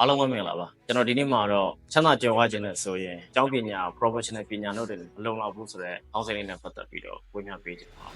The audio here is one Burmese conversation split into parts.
အားလုံးပဲမင်္ဂလာပါကျွန်တော်ဒီနေ့မှာတော့ချမ်းသာကြွယ်ဝခြင်းနဲ့ဆိုရင်အကြောင်းပညာ professional ပညာတို့တွေမလုံလောက်ဘူးဆိုတော့အောင်းစိန်လေးနဲ့ပတ်သက်ပြီးတော့ဝေမျှပေးချင်ပါ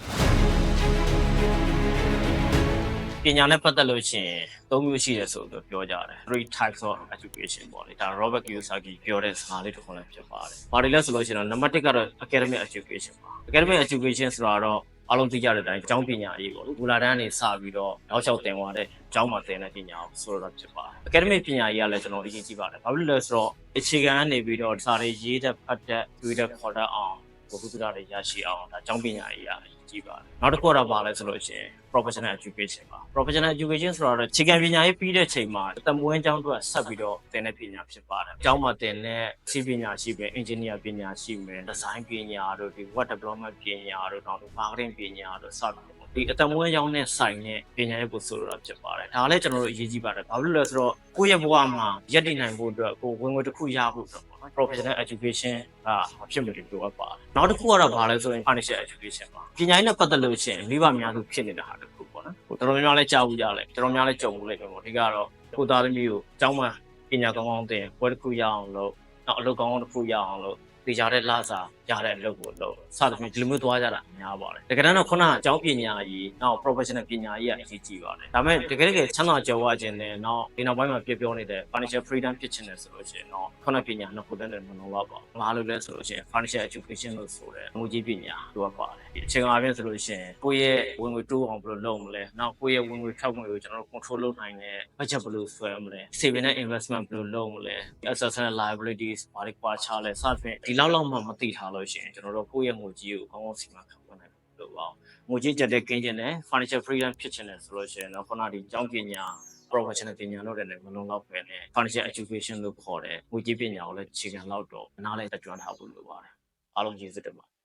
ပညာနဲ့ပတ်သက်လို့ရှိရင်သုံးမျိုးရှိတယ်ဆိုတော့ပြောကြတယ် three types of education ပေါ့လေဒါ Robert Kiyosaki ပြောတဲ့စကားလေးတစ်ခုလည်းဖြစ်ပါတယ်။ဘာတွေလဲဆိုလို့ရှိရင်တော့ number 1ကတော့ academic education ပါ academic education ဆိုတာတော့ အားလုံးသိကြတဲ့အတိုင်းအကြောင်းပညာရေးပေါ့လေ။ဘူလာတန်းကနေစပြီးတော့နောက်လျှောက်တင်သွားတဲ့အကြောင်းမှာသင်တဲ့ပညာကိုဆိုတော့ဖြစ်ပါတယ်။ academic ပညာရေးကလည်းကျွန်တော်အရင်ကြည့်ပါတယ်။ဘာဖြစ်လို့လဲဆိုတော့အခြေခံကနေပြီးတော့စာတွေရေးတဲ့ဖတ်တဲ့တွေးတဲ့ခေါ်တဲ့အောင် ဘုဟုတ္တရတွေရရှိအောင်ဒါအကြောင်းပညာရေးရကြည့်ပါတယ်။နောက်တစ်ခုကတော့ဘာလဲဆိုလို့ရှိရင် professional education ပါ professional education ဆိုတော့အခြေခံပညာရေးပြီးတဲ့ချိန်မှာတမွေးကျောင်းအတွက်ဆက်ပြီးတော့သင်တဲ့ပညာဖြစ်ပါတယ်။ကျောင်းမှာသင်တဲ့စီးပညာရှိပဲ engineer ပညာရှိမယ် design ပညာတို့ဒီ web development ပညာတို့နောက် marketing ပညာတို့စသဖြင့်ပေါ့ ဒီအတမွေးကျောင်းနဲ့ဆိုင်တဲ့ပညာရေးကိုဆိုတော့ဖြစ်ပါတယ်။ဒါလည်းကျွန်တော်တို့အရေးကြီးပါတယ်။ဘာဖြစ်လို့လဲဆိုတော့ကိုယ့်ရဲ့ဘဝမှာရည်တည်နိုင်ဖို့အတွက်ကိုယ်ဝင်ငွေတစ်ခုရဖို့အတွက်ပေါ့နော် professional education ကမဖြစ်မနေလိုအပ်ပါတယ်။နောက်တစ်ခုကတော့ဘာလဲဆိုရင် financial education ပါ။ပညာရေးနဲ့ပတ်သက်လို့ရှိရင်မိဘများစုဖြစ်နေတဲ့ဟာတစ်ခုပေါ့နော်။ဟိုတော်တော်များများလည်းကြားဘူးကြလဲတော်တော်များလည်းကြုံဘူးလိမ့်မယ်ပေါ့။ဒီကတော့ကိုသားသမီးကိုအကြောင်းမှပညာကောင်းကောင်းသင်ပွဲတစ်ခုရအောင်လို့နောက်အလုပ်ကောင်းကောင်းတစ်ခုရအောင်လို့ သိကြတဲ့လစာရတဲ့အလုပ်ကိုလုပ်စသဖြင့်ဒီလိုမျိုးသွားကြတာများပါတယ်တကယ်တမ်းတော့ခုနကအကြောင်းပညာကြီးနောက် professional ပညာကြီးကအရေးကြီးပါတယ်ဒါပေမဲ့တကယ်တကယ်ချမ်းသာကြွယ်ဝခြင်းနဲ့နောက်ဒီနောက်ပိုင်းမှာပြပြောနေတဲ့ financial freedom ဖြစ်ခြင်းနဲ့ဆိုလို့ရှိရင်တော့ခုနပညာနှစ်ခုတည်းနဲ့မလုံးတော့ပါဘူးဘာလို့လဲဆိုလို့ရှိရင် financial education လို့ဆိုတဲ့ငွေကြေးပညာလိုအပ်ပါတယ်ဒီအချိန်အပြင်ဆိုလို့ရှိရင်ကိုယ့်ရဲ့ဝင်ငွေတိုးအောင်ဘယ်လိုလုပ်မလဲနောက်ကိုယ့်ရဲ့ဝင်ငွေထောက်ငွေကိုကျွန်တော်တို့ control လုပ်နိုင်တဲ့ budget ဘယ်လိုဆွဲမလဲ saving နဲ့ investment ဘယ်လိုလုပ်မလဲ assets and liabilities ဘာတွေကွာခြားလဲစသဖြင့်ဒီလောက်လောက်မှမသိထားလို့ရှိရင်ကျွန်တော်တို့ကိုယ့်ရဲ့ငွေကြေးကိုကောင်းကောင်းစီမံခန့်ခွဲနိုင်လို့ပါငွေကြေးကြက်တဲ့ကင်းကျင်တဲ့ financial freedom ဖြစ်ချင်တယ်ဆိုလို့ရှိရင်တော့ခုနဒီကျောင်းပညာ professional ပညာလို့လည်းမလုံလောက်ပဲနဲ့ financial education လို့ခေါ်တဲ့ငွေကြေးပညာကိုလည်းအခြေခံလောက်တော့နားလည်တကြွထားဖို့လိုပါတယ်အားလုံးကျေးဇူးတင်ပါတယ်